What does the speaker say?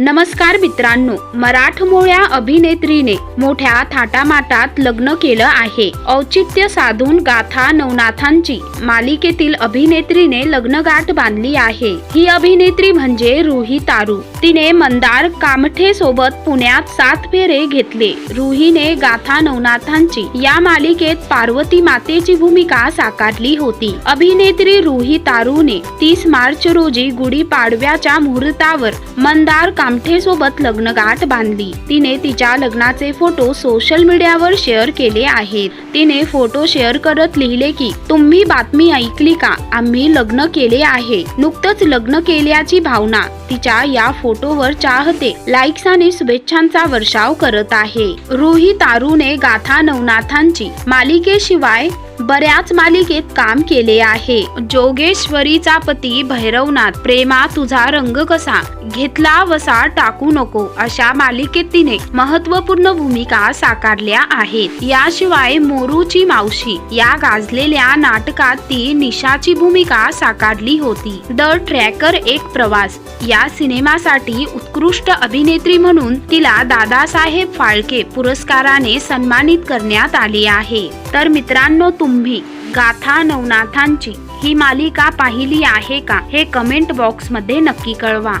नमस्कार मित्रांनो मराठमोळ्या अभिनेत्रीने मोठ्या थाटामाटात लग्न केलं आहे. औचित्य साधून गाथा नवनाथांची मालिकेतील अभिनेत्रीने लग्नगाठ बांधली आहे. ही अभिनेत्री म्हणजे रुही तारू. तिने मंदार कामठे सोबत पुण्यात सात फेरे घेतले. रुहीने गाथा नवनाथांची या मालिकेत पार्वती मातेची भूमिका साकारली होती. अभिनेत्री रुही तारूने तीस मार्च रोजी गुढीपाडव्याच्या मुहूर्तावर मंदार आमठेसोबत लग्नगाठ बांधली. तिने तिच्या लग्नाचे फोटो सोशल मीडियावर शेअर केले आहेत. तिने फोटो शेअर करत लिहिले की तुम्ही बातमी ऐकली का? आम्ही लग्न केले आहे. नुकतंच लग्न केल्याची भावना तिच्या या फोटोवर चाहते. लाईक्स आणि शुभेच्छांचा वर्षाव करत आहे. रुही तारूने गाथा नवनाथांची मालिकेशिवाय बऱ्याच मालिकेत काम केले आहे. जोगेश्वरीचा पती भैरवनाथ प्रेमा तुझा रंग कसा? घेतला वसा टाकू नको. अशा मालिकेत तिने महत्त्वपूर्ण भूमिका साकारल्या आहेत. याशिवाय मोरूची मावशी या गाजलेल्या नाटकात ती निशाची भूमिका साकारली होती. द ट्रॅकर एक प्रवास. या सिनेमासाठी उत्कृष्ट अभिनेत्री म्हणून तिला दादासाहेब फाळके पुरस्काराने सन्मानित करण्यात आले आहे. तर मित्रांनो तुम्ही गाथा नवनाथांची ही मालिका पाहिली आहे का? हे कमेंट बॉक्समध्ये नक्की कळवा.